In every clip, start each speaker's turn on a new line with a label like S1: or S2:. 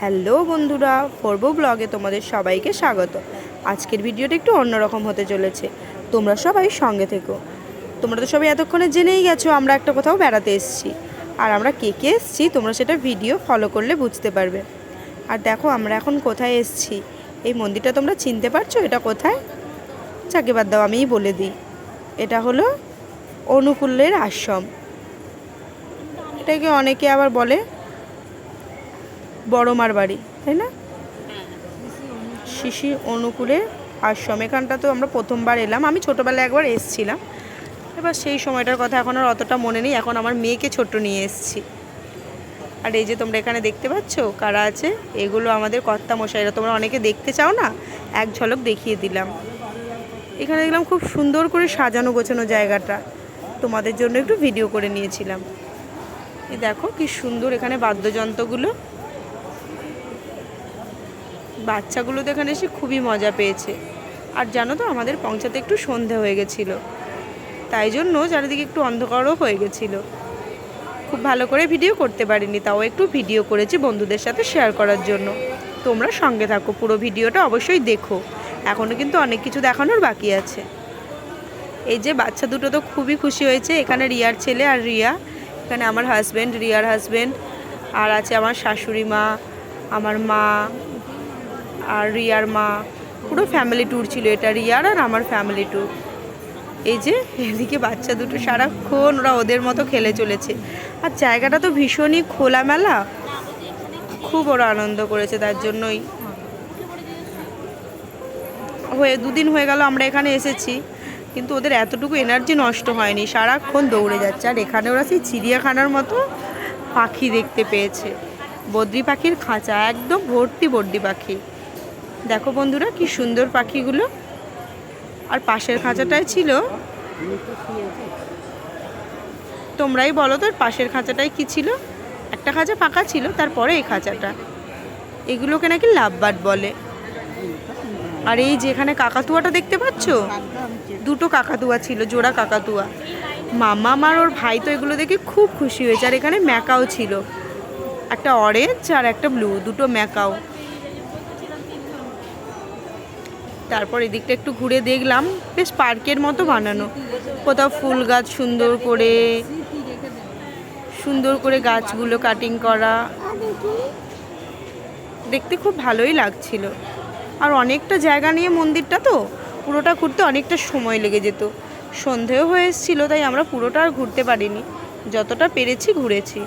S1: Hello বন্ধুরা ফোরবো ব্লগে তোমাদের সবাইকে স্বাগত। আজকের ভিডিওটা একটু অন্যরকম হতে চলেছে। তোমরা সবাই সঙ্গে থেকো। তোমরা তো সবাই এতক্ষণে জেনেই গেছো আমরা একটা কোথাও বেড়াতে এসেছি। আর আমরা কে কে এসেছি তোমরা সেটা ভিডিও ফলো করলে বুঝতে পারবে। আর দেখো আমরা এখন কোথায় এসেছি। এই মন্দিরটা তোমরা চিনতে পারছ? এটা কোথায়? চাকে বাদ দাও আমিই বলে দিই। এটা হলো অনুকূলের আশ্রম। এটাকে অনেকে আবার বলে বড়মার বাড়ি, তাই না? শিশি অনুকূলে আশ্রম এখানটা তো আমরা প্রথমবার এলাম। আমি ছোটোবেলায় একবার এসছিলাম। এবার সেই সময়টার কথা এখন আর অতটা মনে নেই। এখন আমার মেয়েকে ছোট্ট নিয়ে এসেছি। আর এই যে তোমরা এখানে দেখতে পাচ্ছ, কারা আছে? এগুলো আমাদের কর্তা মশাইরা তোমরা অনেকে দেখতে চাও না? এক ঝলক দেখিয়ে দিলাম। এখানে দেখলাম খুব সুন্দর করে সাজানো গোছানো জায়গাটা। তোমাদের জন্য একটু ভিডিও করে নিয়েছিলাম। এই দেখো কি সুন্দর এখানে বাদ্যযন্ত্রগুলো। বাচ্চাগুলো তো এখানে এসে খুবই মজা পেয়েছে। আর জানো তো, আমাদের পৌঁছাতে একটু সন্ধে হয়ে গেছিল। তাই জন্য চারিদিকে একটু অন্ধকারও হয়ে গেছিল। খুব ভালো করে ভিডিও করতে পারিনি, তাও একটু ভিডিও করেছি বন্ধুদের সাথে শেয়ার করার জন্য। তোমরা সঙ্গে থাকো, পুরো ভিডিওটা অবশ্যই দেখো। এখনও কিন্তু অনেক কিছু দেখানোর বাকি আছে। এই যে বাচ্চা দুটো তো খুবই খুশি হয়েছে, এখানে রিয়ার ছেলে আর রিয়া। এখানে আমার হাজব্যান্ড রিয়ার হাজব্যান্ড আর আছে আমার শাশুড়ি মা, আমার মা আর রিয়ার মা, পুরো ফ্যামিলি ট্যুর ছিল এটা, রিয়ার আর আমার ফ্যামিলি ট্যুর এই যে, এদিকে বাচ্চা দুটো সারাক্ষণ ওরা ওদের মতো খেলে চলেছে। আর জায়গাটা তো ভীষণই খোলামেলা। খুব ওরা আনন্দ করেছে তার জন্যই। হয়ে, দুদিন হয়ে গেল আমরা এখানে এসেছি, কিন্তু ওদের এতটুকু এনার্জি নষ্ট হয়নি। সারাক্ষণ দৌড়ে যাচ্ছে। আর এখানে ওরা সেই চিড়িয়াখানার মতো পাখি দেখতে পেয়েছে। বদ্রি পাখির খাঁচা, একদম ভর্তি বদ্রি পাখি। দেখো বন্ধুরা কি সুন্দর পাখিগুলো। আর পাশের খাঁচাটায় ছিল। তোমরাই বলো তোর পাশের খাঁচাটায় কি ছিল? একটা খাঁচা ফাঁকা ছিল, তারপরে এই খাঁচাটা। এগুলোকে নাকি লাভবার্ড বলে। আর এই যেখানে কাকাতুয়াটা দেখতে পাচ্ছ? দুটো কাকাতুয়া ছিল, জোড়া কাকাতুয়া। মামা আমার ওর ভাই তো এগুলো দেখে খুব খুশি হয়েছে। আর এখানে ম্যাকাও ছিল। একটা অরেঞ্জ আর একটা ব্লু, দুটো ম্যাকাও। তারপর এদিকটা একটু ঘুরে দেখলাম। বেশ পার্কের মতো বানানো। কোথাও ফুল গাছ সুন্দর করে সুন্দর করে গাছগুলো কাটিং করা। দেখতে খুব ভালোই লাগছিল। আর অনেকটা জায়গা নিয়ে মন্দিরটা তো, পুরোটা ঘুরতে অনেকটা সময় লেগে যেত। সন্ধেও হয়ে এসেছিল, তাই আমরা পুরোটা আর ঘুরতে পারিনি। যতটা পেরেছি ঘুরেছি।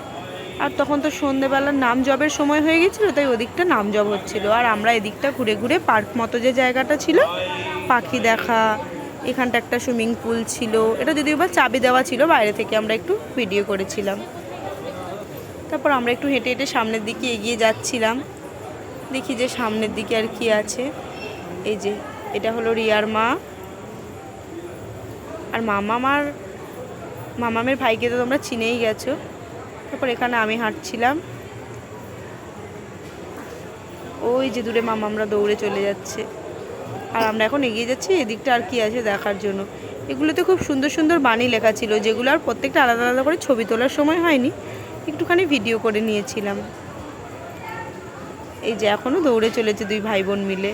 S1: আর তখন তো সন্ধেবেলার নাম জবের সময় হয়ে গেছিল, তাই ওদিকটা নাম জব হচ্ছিল। আর আমরা এদিকটা ঘুরে ঘুরে পার্ক মতো যে জায়গাটা ছিল, পাখি দেখা, এখানটা একটা সুইমিং পুল ছিল। এটা যদিও বা চাবি দেওয়া ছিল, বাইরে থেকে আমরা একটু ভিডিও করেছিলাম। তারপর আমরা একটু হেঁটে হেঁটে সামনের দিকে এগিয়ে যাচ্ছিলাম। দেখি যে সামনের দিকে আর কি আছে। এই যে, এটা হলো রিয়ার মা। আর মামা আমার মামামের ভাইকে তো তোমরা চিনেই গেছো। তারপর এখানে আমি হাঁটছিলাম। ওই যে দূরে মামা আমরা দৌড়ে চলে যাচ্ছে। আর আমরা এখন এগিয়ে যাচ্ছি, এদিকটা আর কি আছে দেখার জন্য। এগুলোতে খুব সুন্দর সুন্দর বাণী লেখা ছিল, যেগুলো আর প্রত্যেকটা আলাদা আলাদা করে ছবি তোলার সময় হয়নি। একটুখানি ভিডিও করে নিয়েছিলাম। এই যে এখনও দৌড়ে চলেছে দুই ভাই বোন মিলে।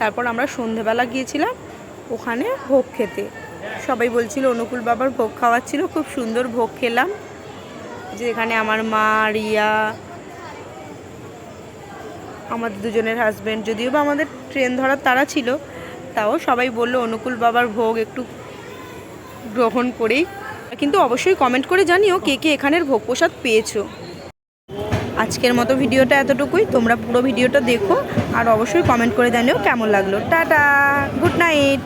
S1: তারপর আমরা সন্ধেবেলা গিয়েছিলাম ওখানে ভোগ খেতে। সবাই বলছিল, অনুকূল বাবার ভোগ খাওয়াচ্ছিল, খুব সুন্দর ভোগ খেলাম। যে এখানে আমার মা, রিয়া, আমাদের দুজনের হাজব্যান্ড যদিও বা আমাদের ট্রেন ধরার তারা ছিল, তাও সবাই বলল, অনুকূল বাবার ভোগ একটু গ্রহণ করেই। কিন্তু অবশ্যই কমেন্ট করে জানিও কে কে এখানের ভোগ প্রসাদ পেয়েছ। আজকের মতো ভিডিওটা এতটুকুই, তোমরা পুরো ভিডিওটা দেখো, আর অবশ্যই কমেন্ট করে জানিও কেমন লাগল। Tata good night